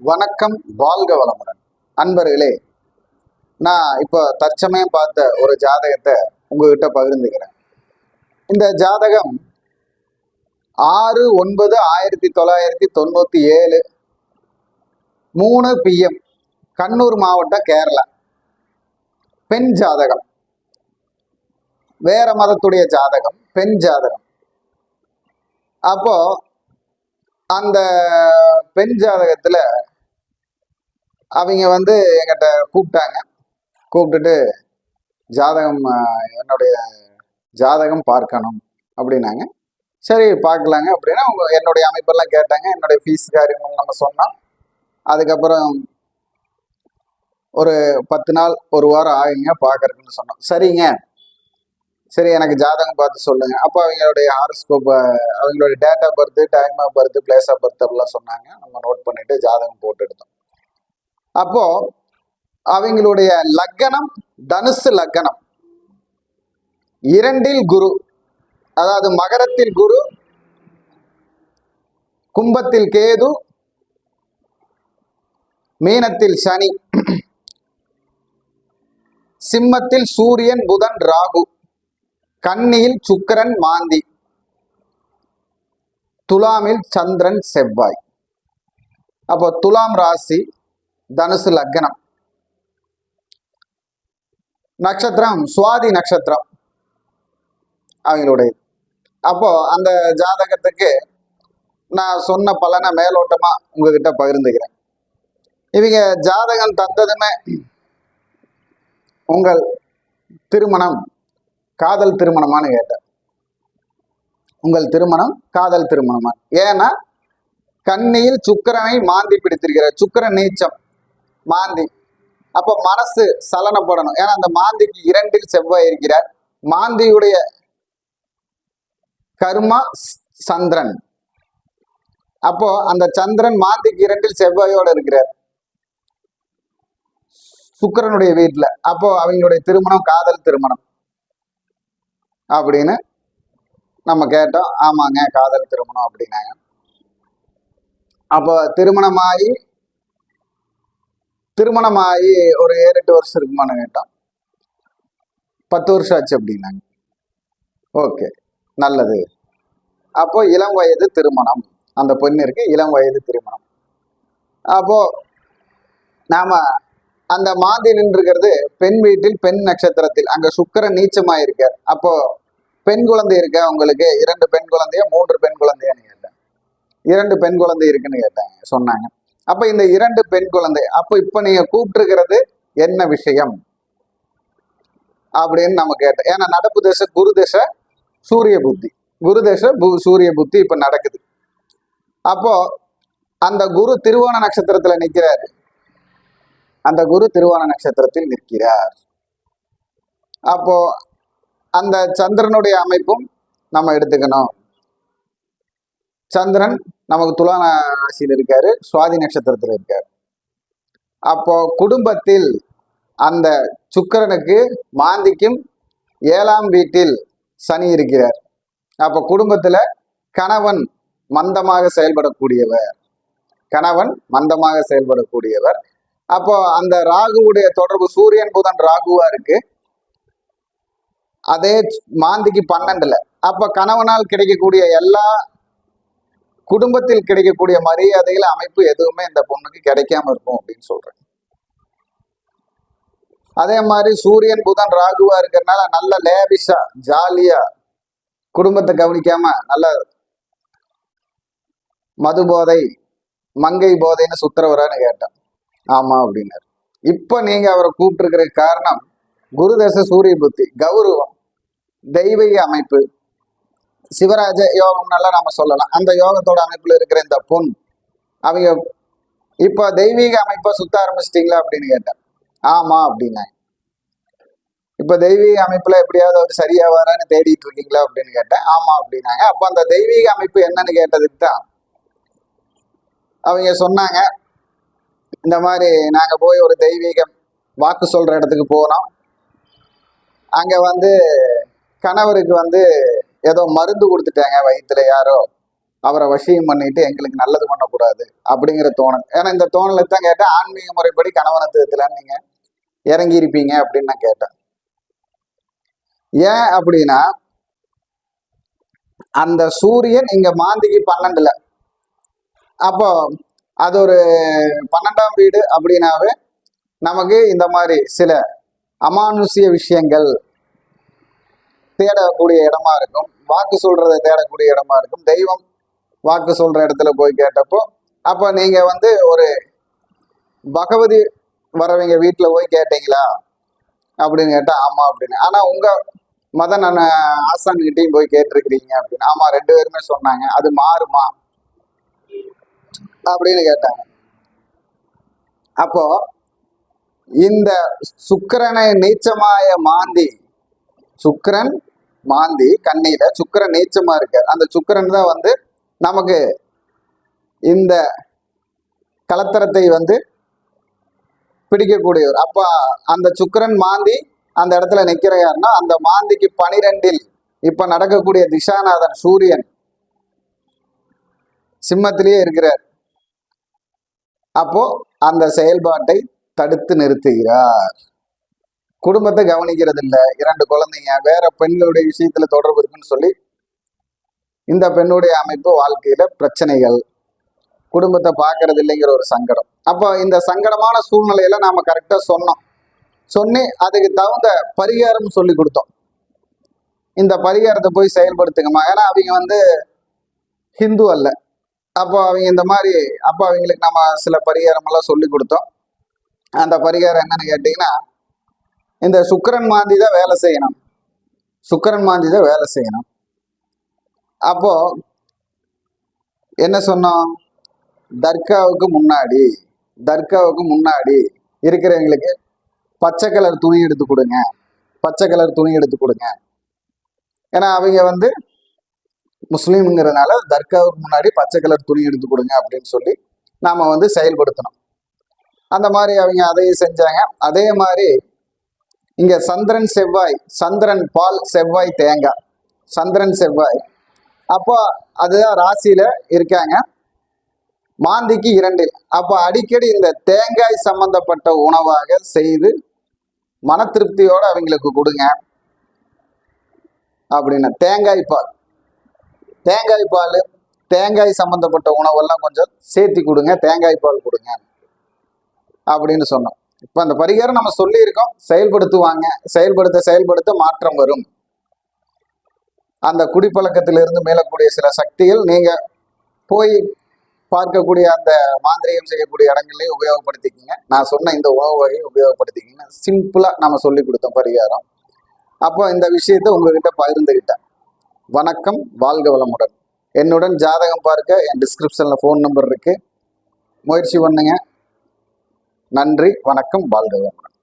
வணக்கம் வாழ்க வளமுடன். அன்பர்களே நான் இப்போ தற்சமயம் பார்த்த ஒரு ஜாதகத்தை உங்ககிட்ட பகிர்ந்துக்கிறேன். இந்த ஜாதகம் ஆறு ஒன்பது ஆயிரத்தி தொள்ளாயிரத்தி தொண்ணூற்றி ஏழு மூணு பிஎம் கண்ணூர் மாவட்டம் கேரளா. பெண் ஜாதகம். வேற மதத்துடைய ஜாதகம் பெண் ஜாதகம். அப்போ அந்த பெண் ஜாதகத்துல அவங்க வந்து எங்கிட்ட கூப்பிட்டாங்க. கூப்பிட்டுட்டு ஜாதகம் என்னுடைய ஜாதகம் பார்க்கணும் அப்படின்னாங்க. சரி பார்க்கலாங்க அப்படின்னா அவங்க என்னுடைய அமைப்பெல்லாம் கேட்டாங்க. என்னுடைய ஃபீஸ் காரியம் நம்ம சொன்னோம். அதுக்கப்புறம் ஒரு பத்து நாள் ஒரு வாரம் ஆகுங்க பார்க்கறதுக்குன்னு சொன்னோம். சரிங்க. சரி எனக்கு ஜாதகம் பார்த்து சொல்லுங்க. அப்போ அவங்களுடைய ஹாரோஸ்கோப் அவங்களுடைய date of birth time of birth place of birth அப்படிலாம் சொன்னாங்க. நம்ம நோட் பண்ணிட்டு ஜாதகம் போட்டு எடுத்தோம். அப்போ அவங்களுடைய லக்கணம் தனுசு லக்கணம். இரண்டில் குரு அதாவது மகரத்தில் குரு கும்பத்தில் கேது மீனத்தில் சனி சிம்மத்தில் சூரியன் புதன் ராகு. கன்னியில் சுக்கிரன் மாந்தி துலாமில் சந்திரன் செவ்வாய். அப்போ துலாம் ராசி தனுசு லக்னம். நட்சத்திரம் சுவாதி நட்சத்திரம் அவங்களுடைய அப்போ அந்த ஜாதகத்துக்கு நான் சொன்ன பலனை மேலோட்டமா உங்ககிட்ட பகிர்ந்துக்கிறேன். இவங்க ஜாதகம் தந்ததுமே உங்கள் திருமணம் காதல் திருமணமானு கேட்டேன். உங்கள் திருமணம் காதல் திருமணமா? ஏன்னா கண்ணியில் சுக்கிரனை மாந்தி பிடித்திருக்கிறார். சுக்கிரன் நீச்சம் மாந்தி. அப்ப மனசு சலனப்படணும். ஏன்னா அந்த மாந்திக்கு இரண்டில் செவ்வாய் இருக்கிறார். மாந்தியுடைய கர்மா சந்திரன். அப்போ அந்த சந்திரன் மாந்திக்கு இரண்டில் செவ்வாயோட இருக்கிறார். சுக்கிரனுடைய வீட்டுல. அப்போ அவங்களுடைய திருமணம் காதல் திருமணம். அப்படின்னு நம்ம கேட்டோம். ஆமாங்க காதல் திருமணம் அப்படின்னாங்க. அப்போ திருமணமாகி திருமணமாகி ஒரு ஏழு எட்டு வருஷம் இருக்குமான்னு கேட்டோம். பத்து வருஷம் ஆச்சு அப்படின்னாங்க. ஓகே நல்லது. அப்போ இளம் வயது திருமணம். அந்த பொண்ணிற்கு இளம் வயது திருமணம். அப்போ நாம அந்த மாந்தி நின்றுகிறது பெண் வீட்டில் பெண் நட்சத்திரத்தில். அங்க சுக்கரன் நீச்சமா இருக்கார் அப்போ பெண் குழந்தை இருக்க உங்களுக்கு? இரண்டு பெண் குழந்தையா மூன்று பெண் குழந்தையான்னு கேட்டேன். இரண்டு பெண் குழந்தை இருக்குன்னு கேட்டாங்க சொன்னாங்க. அப்ப இந்த இரண்டு பெண் குழந்தை அப்ப இப்ப நீங்க கூப்பிட்டுருக்கிறது என்ன விஷயம்? அப்படின்னு நம்ம கேட்டோம். ஏன்னா நடப்பு தசை குரு தசை சூரிய புத்தி. குரு தசை பு- சூரிய புத்தி இப்ப நடக்குது. அப்போ அந்த குரு திருவோண நட்சத்திரத்துல நிக்கிறாரு. அந்த குரு திருவான நட்சத்திரத்தில் நிற்கிறார். அப்போ அந்த சந்திரனுடைய அமைப்பும் நம்ம எடுத்துக்கணும். சந்திரன் நமக்கு துலா ராசியில் இருக்காரு சுவாதி நட்சத்திரத்தில் இருக்காரு. அப்போ குடும்பத்தில் அந்த சுக்கிரனுக்கு மாந்திக்கும் ஏழாம் வீட்டில் சனி இருக்கிறார். அப்போ குடும்பத்துல கணவன் மந்தமாக செயல்படக்கூடியவர். கணவன் மந்தமாக செயல்படக்கூடியவர். அப்போ அந்த ராகுவுடைய தொடர்பு சூரியன் புதன் ராகுவா இருக்கு. அதே மாந்திக்கு பன்னெண்டுல. அப்ப கணவனால் கிடைக்கக்கூடிய எல்லா குடும்பத்தில் கிடைக்கக்கூடிய மரியாதைகள் அமைப்பு எதுவுமே இந்த பொண்ணுக்கு கிடைக்காம இருக்கும் அப்படின்னு சொல்றேன். அதே மாதிரி சூரியன் புதன் ராகுவா இருக்கிறதுனால நல்ல லேபிஷா ஜாலியா குடும்பத்தை கவனிக்காம நல்ல மது போதை மங்கை போதைன்னு சுத்துறவரான்னு கேட்டேன். ஆமா அப்படின்னாரு. இப்ப நீங்க அவரை கூப்பிட்டுருக்கிற காரணம் குருதச சூரிய புத்தி கௌரவம் தெய்வீக அமைப்பு. சிவராஜ யோகம்னால நாம சொல்லலாம். அந்த யோகத்தோட அமைப்புல இருக்கிற இந்த பொன் அவங்க இப்ப தெய்வீக அமைப்பை சுத்த ஆரம்பிச்சிட்டீங்களா அப்படின்னு கேட்டேன். ஆமா அப்படின்னாங்க. இப்ப தெய்வீக அமைப்புல எப்படியாவது அவர் சரியா வரான்னு தேடிட்டு இருக்கீங்களா அப்படின்னு கேட்டேன். ஆமா அப்படின்னாங்க. அப்ப அந்த தெய்வீக அமைப்பு என்னன்னு கேட்டதுக்கு தான் அவங்க சொன்னாங்க இந்த மாதிரி நாங்க போய் ஒரு தெய்வீகம் வாக்கு சொல்ற இடத்துக்கு போனோம். அங்க வந்து கணவருக்கு வந்து ஏதோ மருந்து கொடுத்துட்டாங்க வயிற்றுல யாரோ. அவரை வசியம் பண்ணிட்டு எங்களுக்கு நல்லது பண்ணக்கூடாது அப்படிங்கிற தோணல். ஏன்னா இந்த தோணலுக்கு தான் கேட்டேன். ஆன்மீக முறைப்படி கணவனை திருத்தலான்னு நீங்க இறங்கி இருப்பீங்க அப்படின்னு நான் கேட்டேன். ஏன் அப்படின்னா அந்த சூரியன் இங்க மாந்திக்கு பன்னெண்டுல. அப்போ அது ஒரு பன்னெண்டாம் வீடு அப்படின்னாவே நமக்கு இந்த மாதிரி சில அமானுஷ்ய விஷயங்கள் தேடக்கூடிய இடமா இருக்கும். வாக்கு சொல்றத தேடக்கூடிய இடமா இருக்கும். தெய்வம் வாக்கு சொல்ற இடத்துல போய் கேட்டப்போ அப்ப நீங்க வந்து ஒரு பகவதி வரவங்க வீட்டுல போய் கேட்டீங்களா? அப்படின்னு கேட்டா ஆமா அப்படின்னு. ஆனா உங்க மத நான் ஆசான்கிட்டையும் போய் கேட்டிருக்கிறீங்க அப்படின்னு. ஆமா ரெண்டு பேருமே சொன்னாங்க. அது மாறுமா? அப்படின்னு கேட்டாங்க. அப்போ இந்த சுக்கிரனை நீச்சமாய மாந்தி சுக்கிரன் மாந்தி கண்ணியில சுக்கிரன் நீச்சமா இருக்கார். அந்த சுக்கிரன் தான் வந்து நமக்கு இந்த கலத்தரத்தை வந்து பிடிக்கக்கூடியவர். அப்ப அந்த சுக்கிரன் மாந்தி அந்த இடத்துல நிக்கிற யாருன்னா அந்த மாந்திக்கு பனிரெண்டில் இப்ப நடக்கக்கூடிய திசாநாதன் சூரியன். சிம்மத்திலேயே இருக்கிறார். அப்போ அந்த செயல்பாட்டை தடுத்து நிறுத்துகிறார். குடும்பத்தை கவனிக்கிறது இல்லை இரண்டு குழந்தைங்க வேற பெண்களுடைய விஷயத்துல தொடர்பு இருக்குன்னு சொல்லி இந்த பெண்ணுடைய அமைப்பு வாழ்க்கையில பிரச்சனைகள் குடும்பத்தை பார்க்கறது இல்லைங்கிற ஒரு சங்கடம். அப்போ இந்த சங்கடமான சூழ்நிலையில நாம கரெக்டா சொன்னோம். சொன்னி அதுக்கு தகுந்த பரிகாரம் சொல்லி கொடுத்தோம். இந்த பரிகாரத்தை போய் செயல்படுத்துங்கம்மா. ஏன்னா அவங்க வந்து ஹிந்து அல்ல. அப்போ அவங்க இந்த மாதிரி அப்போ அவங்களுக்கு நம்ம சில பரிகாரம் எல்லாம் சொல்லி கொடுத்தோம். அந்த பரிகாரம் என்னன்னு கேட்டிங்கன்னா இந்த சுக்கரன் மாந்தி தான் வேலை செய்யணும். சுக்கரன் மாந்தி தான் வேலை செய்யணும். அப்போ என்ன சொன்னோம்? தர்காவுக்கு முன்னாடி தர்காவுக்கு முன்னாடி இருக்கிறவங்களுக்கு பச்சை கலர் துணி எடுத்து கொடுங்க. பச்சை கலர் துணி எடுத்து கொடுங்க. ஏன்னா அவங்க வந்து முஸ்லீம்ங்கிறதுனால தர்காவுக்கு முன்னாடி பச்சை கலர் துணி எடுத்து கொடுங்க அப்படின்னு சொல்லி நாம் வந்து செயல்படுத்தணும். அந்த மாதிரி அவங்க அதையும் செஞ்சாங்க. அதே மாதிரி இங்கே சந்திரன் செவ்வாய் சந்திரன் பால் செவ்வாய் தேங்காய் சந்திரன் செவ்வாய். அப்போ அதுதான் ராசியில் இருக்காங்க. மாந்திக்கு இரண்டில். அப்போ அடிக்கடி இந்த தேங்காய் சம்பந்தப்பட்ட உணவாக செய்து மன திருப்தியோடு அவங்களுக்கு கொடுங்க. அப்படின்னு தேங்காய் பால். தேங்காய் பால் தேங்காய் சம்பந்தப்பட்ட உணவெல்லாம் கொஞ்சம் சேர்த்தி கொடுங்க தேங்காய் பால் கொடுங்க அப்படின்னு சொன்னோம். இப்போ அந்த பரிகாரம் நம்ம சொல்லியிருக்கோம். செயல்படுத்துவாங்க. செயல்படுத்த செயல்படுத்த மாற்றம் வரும். அந்த குடிப்பழக்கத்திலிருந்து மேலக்கூடிய சில சக்திகள் நீங்கள் போய் பார்க்கக்கூடிய அந்த மாந்திரியம் செய்யக்கூடிய இடங்கள்லையும் உபயோகப்படுத்திக்கிங்க. நான் சொன்ன இந்த உணவு வகையை உபயோகப்படுத்திக்கிங்க. சிம்பிளாக நம்ம சொல்லி கொடுத்தோம் பரிகாரம். அப்போ இந்த விஷயத்த உங்ககிட்ட பகிர்ந்துக்கிட்டேன் வணக்கம் வாழ்க வளமுடன். என்னுடன் ஜாதகம் பார்க்க என் டிஸ்கிரிப்ஷன்ல ஃபோன் நம்பர் இருக்கு. முயற்சி பண்ணுங்க. நன்றி வணக்கம் வாழ்க வளமுடன்.